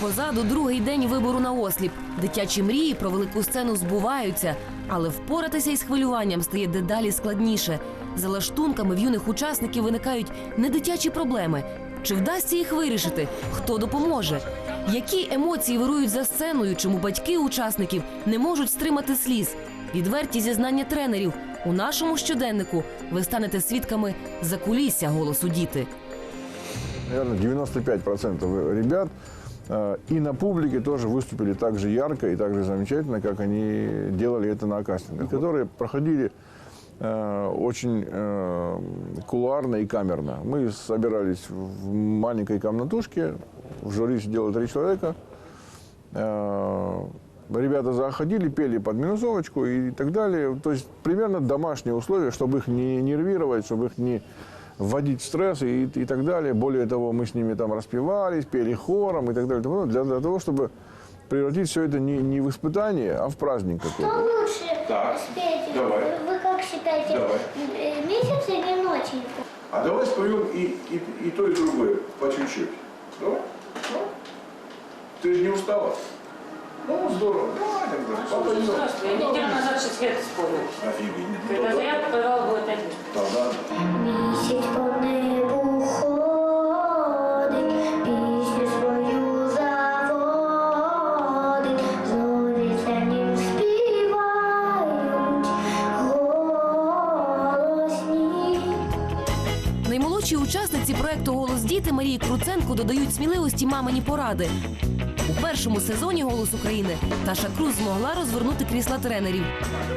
Позаду другий день вибору на осліп. Дитячі мрії про велику сцену збуваються, але впоратися із хвилюванням стає дедалі складніше. За лаштунками в юних учасників виникають не дитячі проблеми. Чи вдасться їх вирішити? Хто допоможе? Які емоції вирують за сценою, чому батьки учасників не можуть стримати сліз? Відверті зізнання тренерів у нашому щоденнику ви станете свідками закулісся голосу діти. Наверное, 95% ребят и на публике тоже выступили так же ярко и так же замечательно, как они делали это на кастингах, которые проходили э, очень э, кулуарно и камерно. Мы собирались в маленькой комнатушке, в жюри сидело три человека. Э, Ребята заходили, пели под минусовочку и так далее. То есть примерно домашние условия, чтобы их не нервировать, чтобы их не вводить в стресс и, и так далее. Более того, мы с ними там распевались, пели хором и так далее. Для, для того, чтобы превратить все это не, не в испытание, а в праздник какой-то. лучше Так, спеть? давай. Вы как считаете, Давай. месяц или ноченька? А давай споем и, и, и то, и другое по чуть-чуть. Давай. Ты же не устала? Ну, здорово. Давай тогда. попоем. Здравствуй, я неделю назад сейчас свет вспомнил. Офигеть. Ну, Когда да, я подавал будет один. да, да. Місяць по небу ходить, пісню свою заводить, зорі за ним співають голосні. Наймолодшій учасниці проекту Голос діти Марії Круценко додають сміливості мамині поради. У першому сезоні Голос України Таша Круз змогла розвернути крісла тренерів.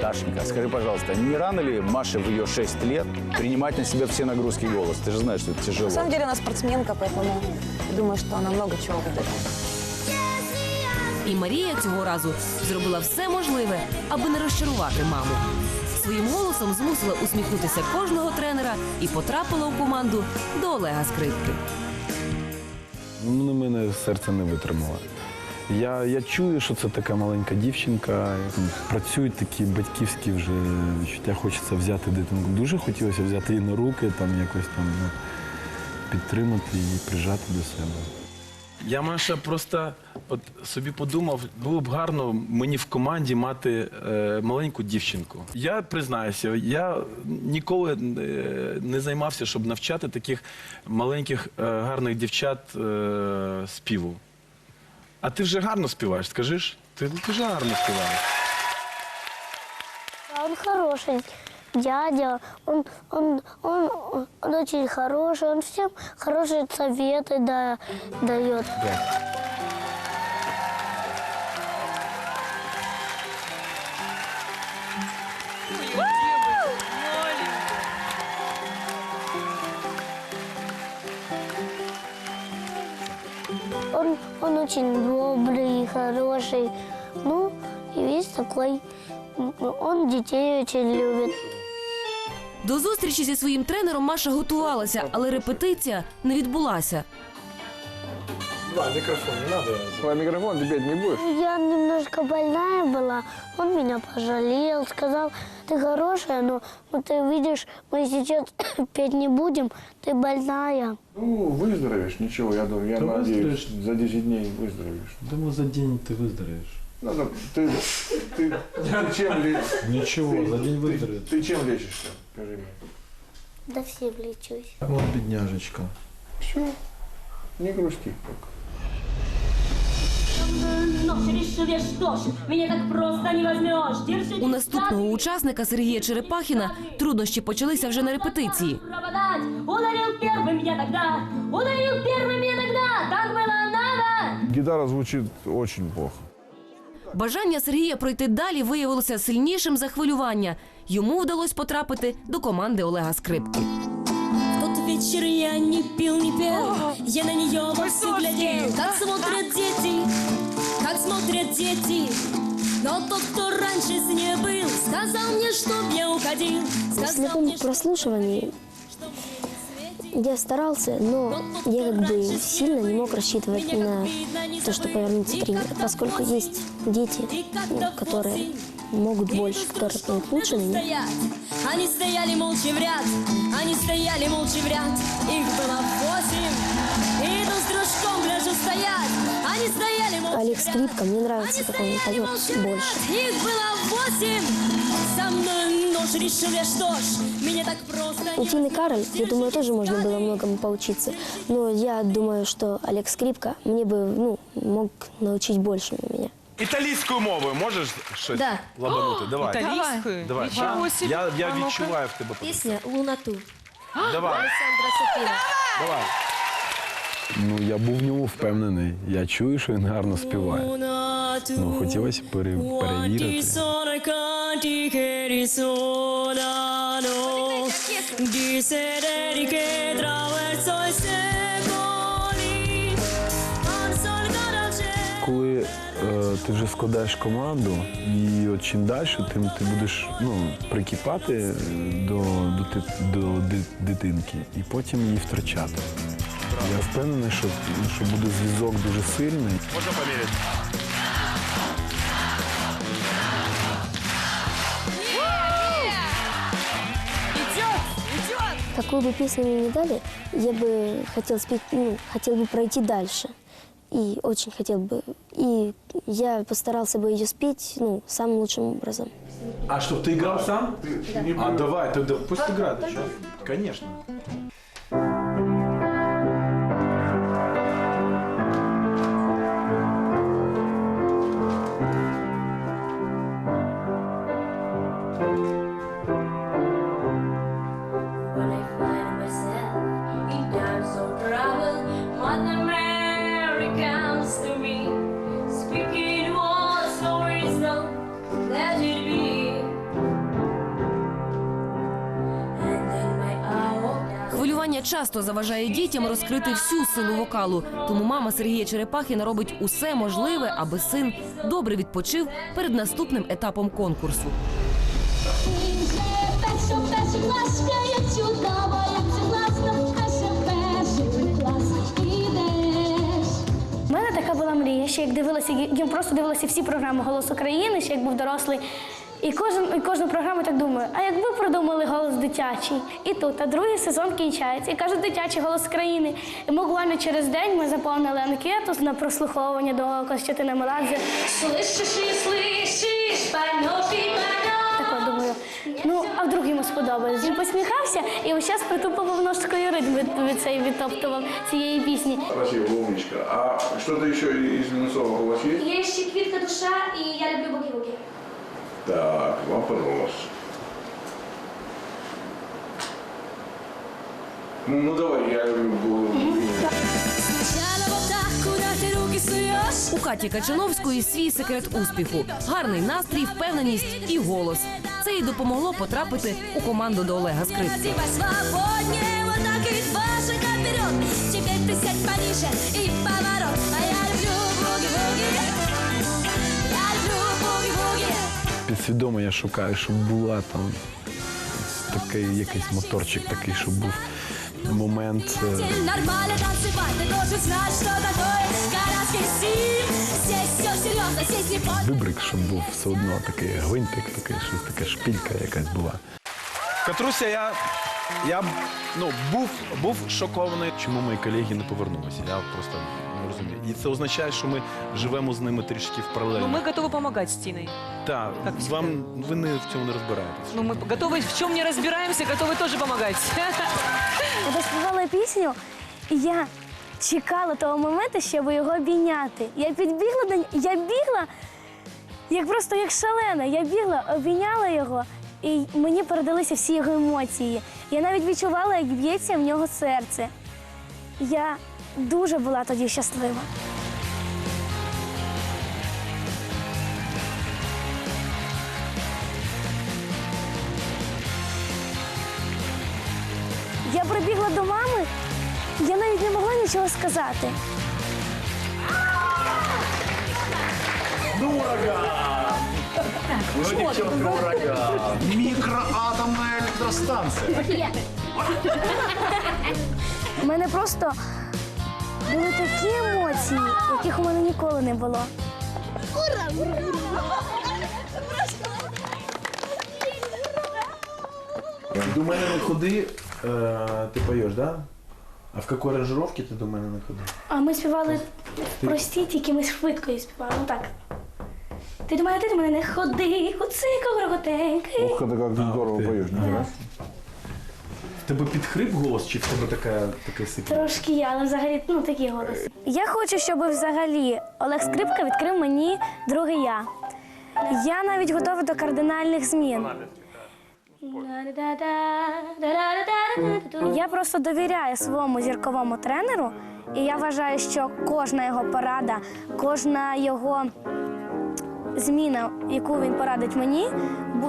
Дашенька, скажи, пожалуйста, не рано ли Маше в ее 6 лет принимать на себя все нагрузки голос? Ты же знаешь, что это тяжело. На самом деле она спортсменка, поэтому думаю, что она много чего выдает. І Марія цього разу зробила все можливе, аби не розчарувати маму. Своїм голосом змусила усміхнутися кожного тренера і потрапила у команду до Олега Скрипки. Ну, на мене серце не витримало. Я, я чую, що це така маленька дівчинка. Працюють такі батьківські вже відчуття. Хочеться взяти дитинку. Дуже хотілося взяти її на руки, там якось там ну, підтримати її, прижати до себе. Я Маша просто от собі подумав, було б гарно мені в команді мати е, маленьку дівчинку. Я признаюся, я ніколи е, не займався, щоб навчати таких маленьких е, гарних дівчат е, співу. А ти вже гарно співаєш, скажи ж? ти дуже гарно співаєш. Он хороший дядя, он, он, он, он очень хороший, он всем хорошие советы да, дает. Он, он очень добрый, хороший, ну и весь такой, он детей очень любит. До зустрічі зі своїм тренером Маша готувалася, але репетиція не відбулася. Твой микрофон ты петь не будешь? Я немножко больная была, он меня пожалел, сказал, ты хорошая, но ну, ты видишь, мы сейчас петь не будем, ты больная. Ну, выздоровеешь, ничего, я думаю, я Да надеюсь, выздоровеешь. за 10 дней выздоровеешь. Думаю, за день ти виздоровієш. Надо, ты, ты, ты чем лечишься? Нічого, Ты- за день ты- виздоровієш. Ты чем лечишься, скажи мне? Да всем лечусь. От бідняжечка. Все, не грусти. Нож, решил я что ж, меня так просто не возьмешь. Держи У наступного учасника Сергія Черепахіна труднощі почалися вже на репетиції. Пропадать. Ударил первым я тогда, ударил первым я тогда, так было надо. Гитара звучит очень плохо. Бажання Сергія пройти далі виявилося сильнішим за хвилювання. Йому вдалося потрапити до команди Олега Скрипки. Вечер я не пил, не пел, я на нее вовсе глядел, как смотрят дети, как смотрят дети. Но тот, кто раньше с ней был, сказал мне, чтоб я уходил, сказал слепом прослушивании я старался, но я как бы сильно не мог рассчитывать на то, что повернется тренер, поскольку есть дети, ну, которые могут больше, поют лучше стоять. Они стояли молча в ряд, они стояли молча в ряд. Их было восемь, иду с дружком, гляжу стоять. Они стояли молча Олег Скрипка, мне нравится, как он поет больше. Их было восемь. Со мной нож решил я, что ж, меня так просто У Тины Кароль, я думаю, тоже можно было многому поучиться. Но я думаю, что Олег Скрипка мне бы ну, мог научить большему меня. Італійською мовою можеш щось Да. лабанути? Давай. Итальянскую? Давай. Ничего себе. Я, я А ну-ка. відчуваю в тебе. Песня «Лунату». Давай, Александра Сапина. давай. Ну, я був в ньому впевнений. Я чую, що він гарно співає. Ну, хотілося пере- перевірити. di che ти вже складаєш команду, і от чим далі, тим ти будеш ну, прикипати е, до, до, ти- до ди- дитинки і потім її втрачати. Я впевнений, що, що буде зв'язок дуже сильний. Можна поміряти? Какую бы песню мне не дали, я бы хотел спеть, ну, хотел бы пройти дальше. И очень хотел бы. И я постарался бы ее спеть, ну, самым лучшим образом. А что, ты играл сам? А, давай, ты, да, пусть играет. Конечно. Заважає дітям розкрити всю силу вокалу. Тому мама Сергія Черепахіна робить усе можливе, аби син добре відпочив перед наступним етапом конкурсу. У мене така була мрія, ще як дивилася, я просто дивилася всі програми Голос України, ще як був дорослий. І кожен, і кожну програму так думаю, а якби придумали голос дитячий? І тут, а другий сезон кінчається. І кажуть, дитячий голос країни. І ми буквально через день ми заповнили анкету на прослуховування до Костянтина Меладзе. Слышишь и слышишь, поймешь и. Так думаю, ну а вдруг йому сподобається. Він посміхався і ось час притупував ножкою ритм від, від цієї відтоптував цієї пісні. Спасибо, умничка. А что-то еще из минусового у вас есть? Є ще квітка душа і я люблю буки-буки. Так, вопрос. Ну, ну давай, я? У Каті Качановської свій секрет успіху: гарний настрій, впевненість і голос. Це їй допомогло потрапити у команду до Олега Скрипки. Ты сядь пониже и поворот. А я люблю буги-буги. Підсвідомо я шукаю, щоб була там такий якийсь моторчик, такий, щоб був момент. е, Нормально танцевать, ты должен знать, что такое городский стиль. Здесь все серьезно, здесь не щоб був все одно такий гвинтик, такий, щось така шпілька якась була. Катруся, я, я ну, був, був шокований, чому мої колеги не повернулися. Я просто розумію. І це означає, що ми живемо з ними трішки в Но паралелі. мы готовы помогать с Тиной. Так, Как всегда. вам ви не в цьому не розбираєтесь. Ну, мы готовы, в чем не разбираемся, готовы тоже помогать. Я доспівала пісню, і я чекала того моменту, щоб його обійняти. Я підбігла до нього, я бігла, як просто як шалена. Я бігла, обійняла його, і мені передалися всі його емоції. Я навіть відчувала, як б'ється в нього серце. Я дуже була тоді щаслива. Я прибігла до мами, я навіть не могла нічого сказати. Микроатомная электростанция. У мене просто були такі емоції, яких у мене ніколи не було. До мене не ходи, е, ти поєш, да? А в якій аранжировці ти до мене не ходив? А ми співали прості, тільки ми швидко її співали. Ну так. Ти до мене, ти до мене не ходи, куцико гроготенький. Ух, это как ты здорово ты. поешь, нифига. Тебе підхрип голос, чи в тебе така, таке сипле? Трошки я, але взагалі ну такий голос. Я хочу, щоб взагалі Олег Скрипка відкрив мені другий я. Я навіть готова до кардинальних змін. Я просто довіряю своєму зірковому тренеру, і я вважаю, що кожна його порада, кожна його зміна, яку він порадить мені,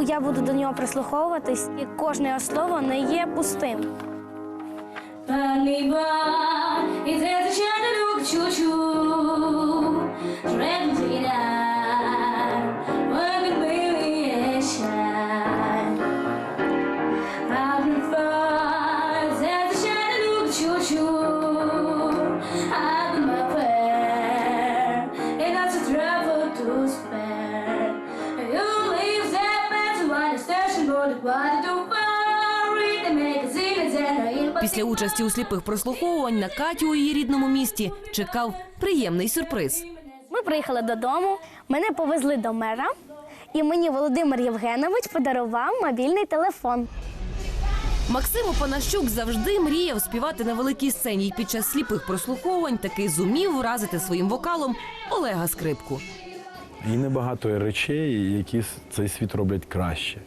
я буду до нього прислуховуватись, і кожне його слово не є пустим. Чу-чу Після участі у сліпих прослуховувань на Катю у її рідному місті чекав приємний сюрприз. Ми приїхали додому, мене повезли до мера, і мені Володимир Євгенович подарував мобільний телефон. Максим Опанащук завжди мріяв співати на великій сцені і під час сліпих прослуховувань таки зумів вразити своїм вокалом Олега Скрипку. І небагато речей, які цей світ роблять краще.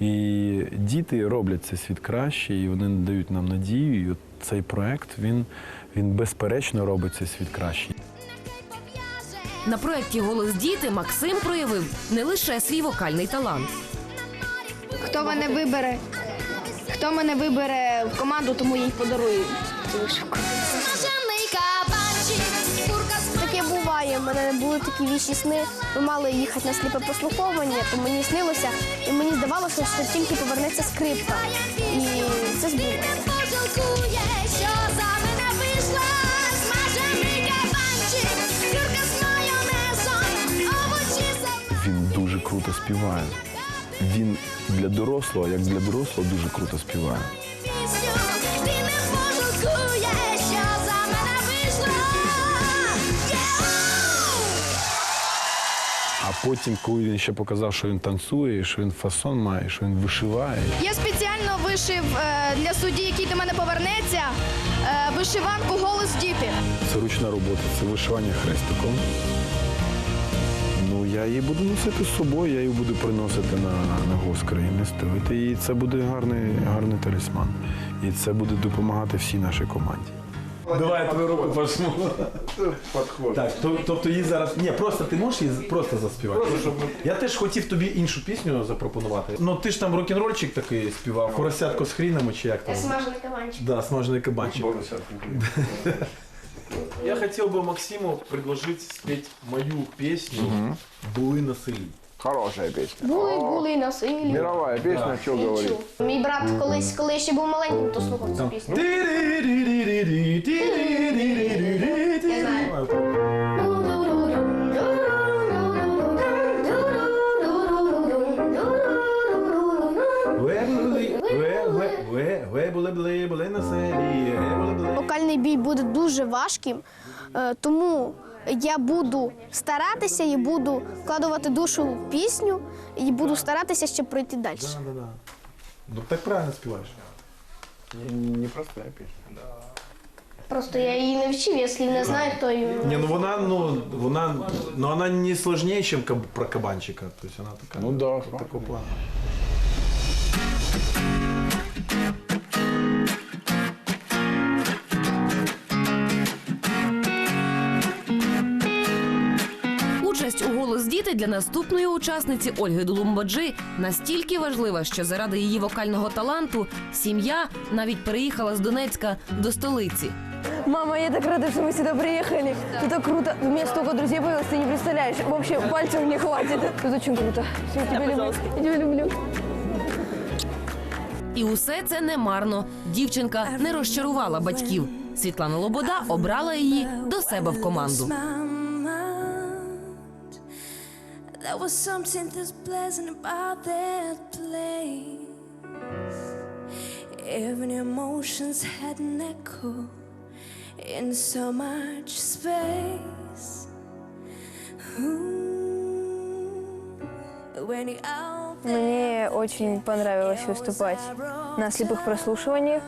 І діти роблять цей світ краще, і вони дають нам надію. І от цей проект він, він безперечно робить цей світ краще. На проєкті Голос діти Максим проявив не лише свій вокальний талант. Хто мене вибере, хто мене вибере в команду, тому я й подарую цю вишивку. У мене були такі вічі сни. Ми мали їхати на сліпе прослуховування, то мені снилося, і мені здавалося, що тільки повернеться скрипка. І це збулося. Він дуже круто співає. Він для дорослого, як для дорослого, дуже круто співає. Потім, коли він ще показав, що він танцює, що він фасон має, що він вишиває. Я спеціально вишив е, для судді, який до мене повернеться, е, вишиванку голос діти. Це ручна робота, це вишивання хрестиком. Ну, я її буду носити з собою, я її буду приносити на, на голос країни ставити. І це буде гарний, гарний талісман. І це буде допомагати всій нашій команді. Давай я твою руку пожму. Подход. Так, то- тобто її зараз. Ні, просто ти можеш її просто заспівати. Я теж хотів тобі іншу пісню запропонувати. Ну ти ж там рок-н-рольчик такий співав. Поросятко з хрінами чи як там? Смажений кабанчик. Да, смажений кабанчик. Я хотел бы Максиму предложить спеть мою песню «Були на селі». Хорошая песня. Були, були на силі. Мировая песня, что говорить. Мій брат колись, коли я ще був маленьким, то слухав цю пісню. Вокальний бій буде дуже важким, е, тому я буду старатися і буду вкладувати душу в пісню і буду старатися, щоб пройти далі. Да, да, да. Ну так правильно співаєш. Непростая песня. Просто я її не вчив, якщо не знаю, то й... Не, ну вона, ну, вона, ну вона не сложнее, чем про кабанчика. То есть она такая. Ну да, такого плана. для наступної учасниці Ольги Дулумбаджи настільки важлива, що заради її вокального таланту сім'я навіть переїхала з Донецька до столиці. Мама, я так рада, что мы сюда приехали. Это круто. У меня столько друзей появилось, ты не представляешь. Вообще пальцев не хватит. Это очень круто. Я тебя люблю. Я тебя люблю. І усе це не марно. Дівчинка не розчарувала батьків. Світлана Лобода обрала її до себе в команду. There was something that's pleasant about that place. Every emotion's had an echo in so much space. Ooh, when you out Мне очень понравилось выступать на слепых прослушиваниях.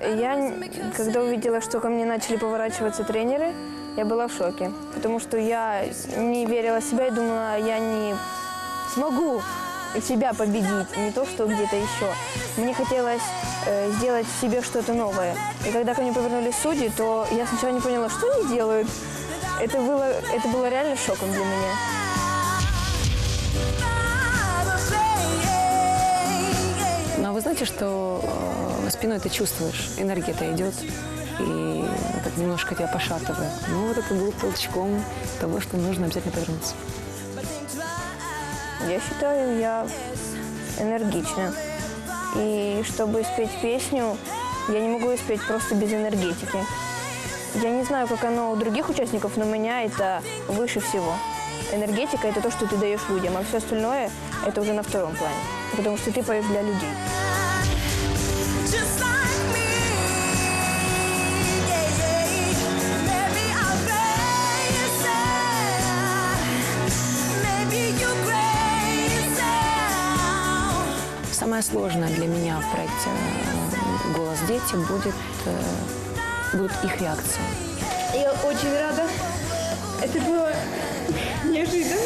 Я, когда увидела, что ко мне начали поворачиваться тренеры, я была в шоке, потому что я не верила в себя и думала, я не смогу себя победить, не то, что где-то еще. Мне хотелось э, сделать себе что-то новое. И когда ко мне повернулись судьи, то я сначала не поняла, что они делают. Это было, это было реально шоком для меня. Но вы знаете, что э, спиной ты чувствуешь, энергия-то идет, и так немножко тебя пошатывает. Ну, вот это был толчком того, что нужно обязательно повернуться. Я считаю, я энергична. И чтобы спеть песню, я не могу ее спеть просто без энергетики. Я не знаю, как оно у других участников, но у меня это выше всего. Энергетика – это то, что ты даешь людям, а все остальное – это уже на втором плане. Потому что ты поешь для людей. Самое сложное для меня в проекте э, «Голос дети» будет, э, будут их реакции. Я очень рада. Это было неожиданно.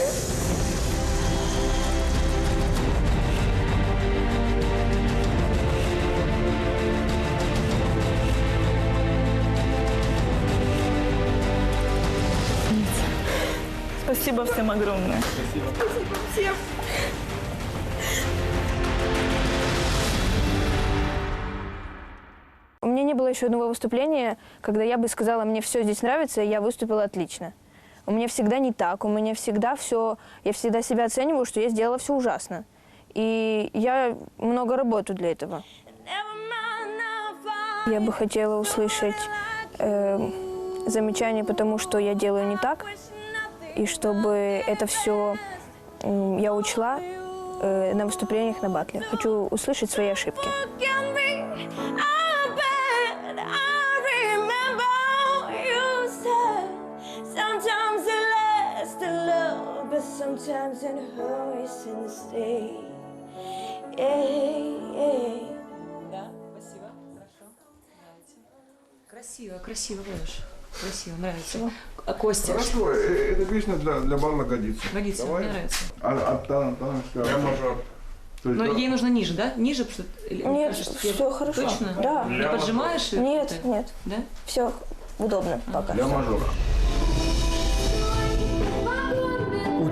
Спасибо всем огромное. Спасибо всем. Еще одного выступления, когда я бы сказала, мне все здесь нравится, и я выступила отлично. У меня всегда не так, у меня всегда все, я всегда себя оцениваю, что я сделала все ужасно. И я много работаю для этого. Я бы хотела услышать э, замечания по тому, что я делаю не так, и чтобы это все я учла э, на выступлениях на батле. Хочу услышать свои ошибки. Sometimes hurts and stay. Yeah, yeah. Да, спасибо, хорошо, нравится. Красиво, красиво поешь. Красиво, нравится. А Костя? Хорошо, э, эта песня для, для бала годится. Годится, Давай. мне нравится. А, а та, та, что? Я мажор. Есть, Но да, ей нужно ниже, да? Ниже, потому что... или- Нет, кажется, тебе- все хорошо. Точно? Да. Не поджимаешь? Нет, нет. Да? Все удобно пока. для мажора.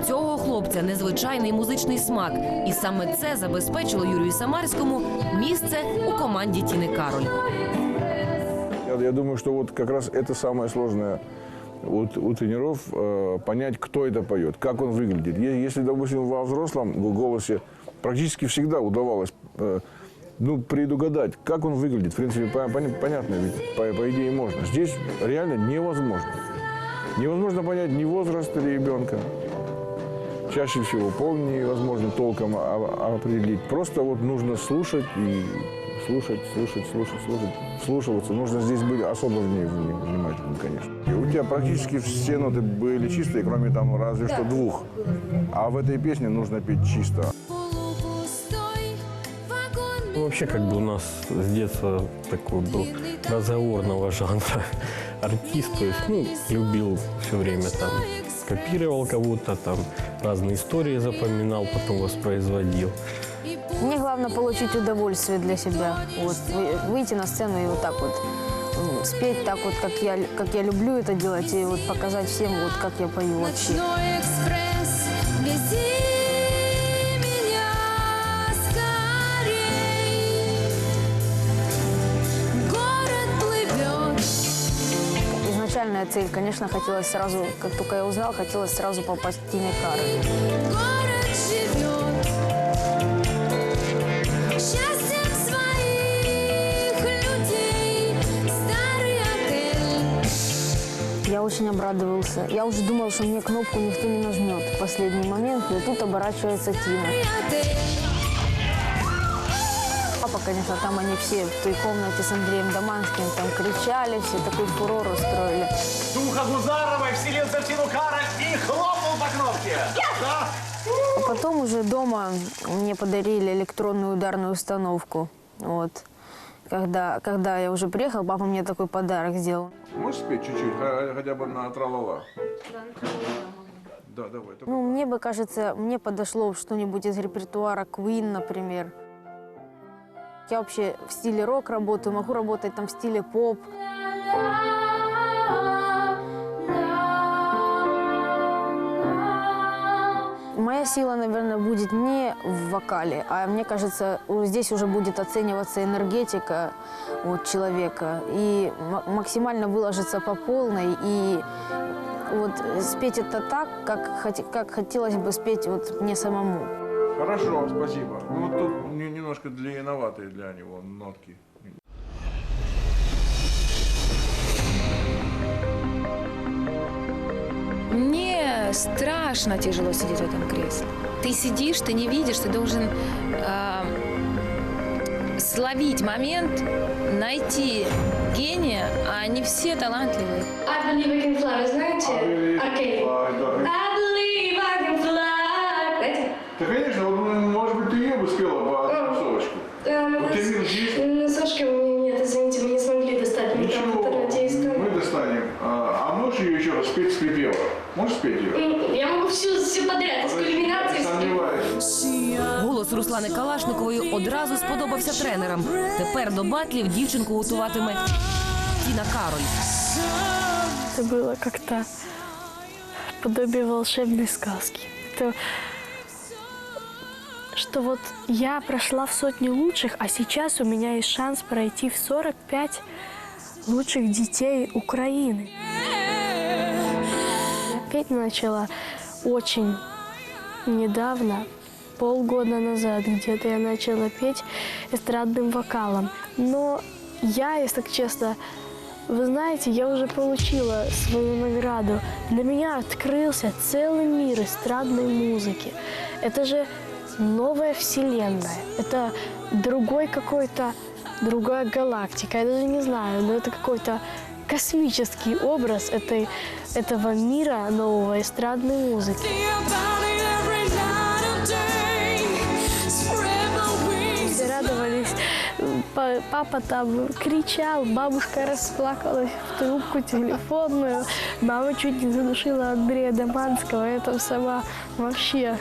У цього хлопця незвичайний музичний смак, і саме це забезпечило Юрію Самарському місце у команді Тіни Кароль. Я, я думаю, что вот как раз это самое сложное у, у тренеров э, понять, кто это поет, как он выглядит. Е- Если, допустим, во взрослом голосе практически всегда удавалось э, ну, предугадать, как он выглядит. В принципе, по- поня- понятно, ведь по, по идее можно. Здесь реально невозможно. Невозможно понять ни возраст ребенка, чаще всего пол невозможно толком определить. Просто вот нужно слушать и слушать, слушать, слушать, слушать, вслушиваться. Нужно здесь быть особо внимательным, конечно. И у тебя практически все ноты были чистые, кроме там разве что двух. А в этой песне нужно петь чисто. Ну, вообще, как бы у нас с детства такой был разговорного жанра артист, то есть, ну, любил все время там, копировал кого-то, там, разные истории запоминал, потом воспроизводил. Мне главное получить удовольствие для себя. Вот вы- выйти на сцену и вот так вот м, спеть так вот, как я, как я люблю это делать, и вот показать всем, вот как я пою вообще. Цель, конечно, хотелось сразу, как только я узнал, хотелось сразу попасть в Тине Кароль. город живет. Счастьем своих людей, старый отель. Я очень обрадовался. Я уже думал, что мне кнопку никто не нажмет в последний момент, и тут оборачивается Тина. Папа конечно, там они все в той комнате с Андреем Доманским там кричали, все такой фурор устроили. Духа Гузаровой вселился в Тину Кароль и хлопнул по кнопке. Да? А потом уже дома мне подарили электронную ударную установку. Вот. Когда, когда я уже приехала, папа мне такой подарок сделал. Можешь спеть чуть-чуть, хотя бы на тралала? Да, давай. Ну, мне бы кажется, мне подошло что-нибудь из репертуара Queen, например. Я вообще в стиле рок работаю, могу работать там в стиле поп. Моя сила, наверное, будет не в вокале, а мне кажется, здесь уже будет оцениваться энергетика вот, человека и ма- максимально выложиться по полной и вот спеть это так, как, как хотелось бы спеть вот мне самому. Хорошо, спасибо. Ну, вот тут немножко длинноватые для него нотки. Мне страшно тяжело сидеть в этом кресле. Ты сидишь, ты не видишь, ты должен а, словить момент, найти гения, а они все талантливые. I believe I can fly, вы знаете? Аркадий. I Эм, У тебя минус есть? Ну, Сашка, у меня нет, извините, мы не смогли достать. Мы там в интернете искали. Мы достанем. А, а можешь ее еще раз спеть скрипела? Можешь спеть ее? М, Я могу всю, все подряд, из кульминации. Сомневаюсь. Голос Руслани Калашникової одразу сподобався тренерам. Тепер до батлів дівчинку готуватиме Тіна Кароль. Это было как-то подобие волшебной сказки. Это что вот я прошла в сотню лучших, а сейчас у меня есть шанс пройти в 45 лучших детей Украины. Я петь начала очень недавно, полгода назад где-то я начала петь эстрадным вокалом. Но я, если так честно, вы знаете, я уже получила свою награду. Для меня открылся целый мир эстрадной музыки. Это же новая вселенная. Это другой какой-то, другая галактика. Я даже не знаю, но это какой-то космический образ этой, этого мира нового эстрадной музыки. Радовались. Па- Папа там кричал, бабушка расплакалась в трубку телефонную. Мама чуть не задушила Андрея Доманского. Я там сама вообще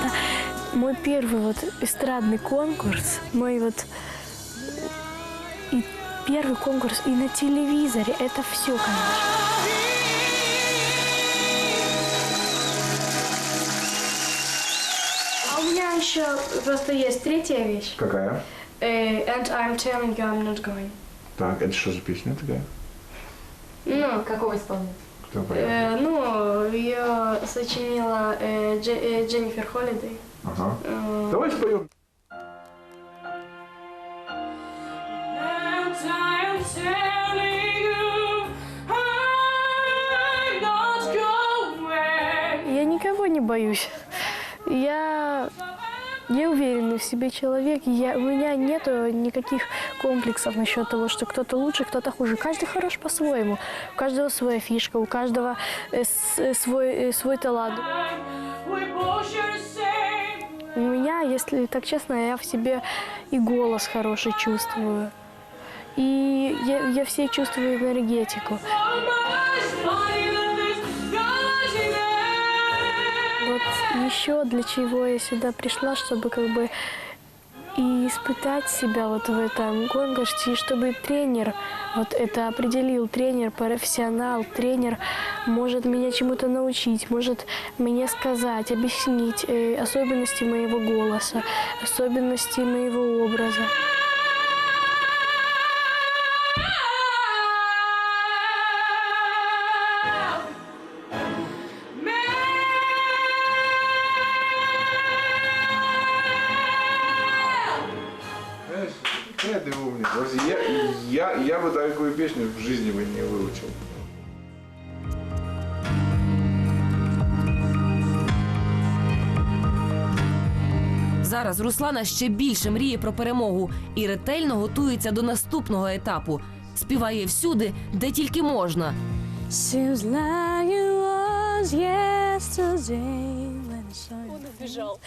Это мой первый вот эстрадный конкурс, мой вот и первый конкурс и на телевизоре. Это все, конечно. А у меня еще просто есть третья вещь. Какая? Э, And I'm telling you I'm not going. Так, это что за песня такая? Ну, Какого исполнителя? Кто поет? э, ну, ее сочинила э, Дже- э, Дженнифер Холлидей. Ага. Э, Давай споем. Я никого не боюсь. Я, я уверенный в себе человек. Я, у меня нет никаких комплексов насчет того, что кто-то лучше, кто-то хуже. Каждый хорош по-своему. У каждого своя фишка, у каждого э, э, свой, э, свой талант. У меня, если так честно, я в себе и голос хороший чувствую. И я, я все чувствую энергетику. Вот еще для чего я сюда пришла, чтобы как бы и испытать себя вот в этом конкурсе, и чтобы тренер вот это определил, тренер, профессионал, тренер может меня чему-то научить, может мне сказать, объяснить э, особенности моего голоса, особенности моего образа. какая ты умница. Вообще, Я, я, я бы такую песню в жизни бы не выучил. Зараз Руслана ще більше мріє про перемогу і ретельно готується до наступного етапу. Співає всюди, де тільки можна. Seems like it was yesterday when I saw you. Он убежал.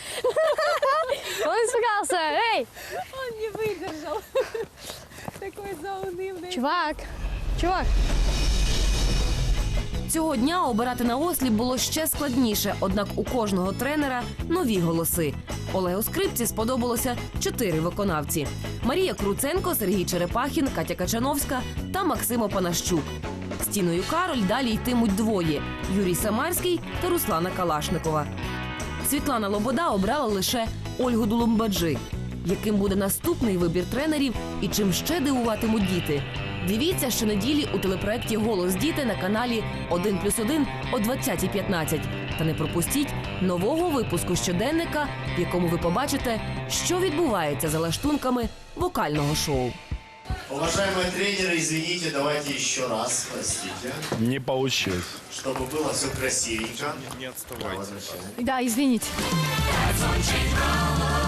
Он испугался. Эй! Он не выдержал. Такой заунывный. Чувак! Чувак! Цього дня обирати на осліп було ще складніше, однак у кожного тренера нові голоси. Олегу Скрипці сподобалося чотири виконавці: Марія Круценко, Сергій Черепахін, Катя Качановська та Максимо Панащук. Стіною Кароль далі йтимуть двоє: Юрій Самарський та Руслана Калашникова. Світлана Лобода обрала лише Ольгу Дулумбаджи. Яким буде наступний вибір тренерів і чим ще дивуватимуть діти? Дивіться щонеділі у телепроекті Голос діти на каналі 1 плюс 1 о 20.15. Та не пропустіть нового випуску щоденника, в якому ви побачите, що відбувається за лаштунками вокального шоу. Уважаемые тренеры, извините, давайте еще раз, простите, Не получилось. чтобы было все красивенько. Не отставайте. Да, извините. Let's